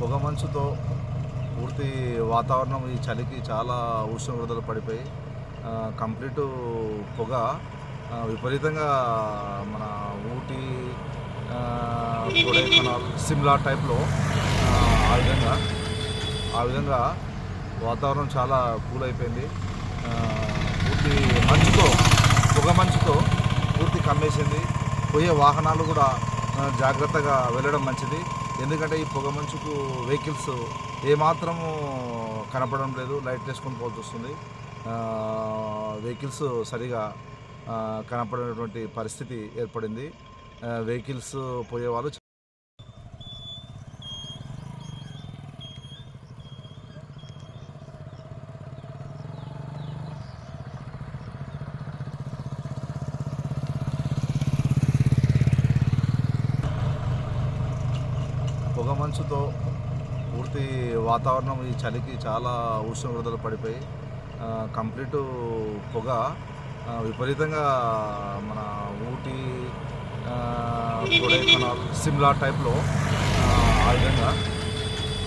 పొగ మంచుతో పూర్తి వాతావరణం ఈ చలికి చాలా ఉష్ణోగ్రతలు పడిపోయి కంప్లీట్ పొగ విపరీతంగా మన ఊటీ ఆ, కొడైకెనాల్ సిమ్లా టైప్లో ఆ, విధంగా ఆ విధంగా వాతావరణం చాలా కూల్ అయిపోయింది. పూర్తి మంచుతో పొగ మంచుతో పూర్తి కమ్మేసింది. పోయే వాహనాలు కూడా జాగ్రత్తగా వెళ్ళడం మంచిది. ఎందుకంటే ఈ పొగ మంచుకు వెహికల్స్ ఏమాత్రము కనపడడం లేదు. లైట్ వేసుకొని పోవాల్సి వస్తుంది. వెహికల్స్ సరిగా ఆ, కనపడినటువంటి పరిస్థితి ఏర్పడింది. వెహికల్స్ పోయేవాళ్ళు పొగమంచుతో పొగ మంచుతో పూర్తి వాతావరణం ఈ చలికి చాలా ఉష్ణోగ్రతలు పడిపోయి కంప్లీటు కంప్లీట్ పొగ విపరీతంగా మన ఊటీ కొడైకెనాల్ సిమ్లా టైప్లో ఆ, విధంగా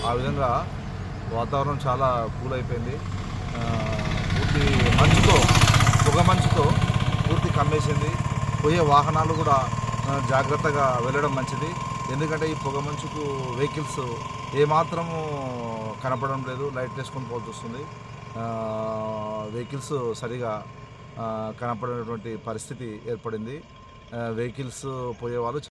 ఆ విధంగా వాతావరణం చాలా కూల్ అయిపోయింది పూర్తి మంచుతో పొగ మంచుతో పూర్తి కమ్మేసింది. పోయే వాహనాలు కూడా జాగ్రత్తగా వెళ్ళడం మంచిది. ఎందుకంటే ఈ పొగ మంచుకు వెహికల్స్ ఏమాత్రము కనపడడం లేదు. లైట్ వేసుకొని పోవాల్సి వస్తుంది. వెహికల్స్ సరిగా ఆ, కనపడినటువంటి పరిస్థితి ఏర్పడింది. వెహికల్స్ పోయేవాళ్ళు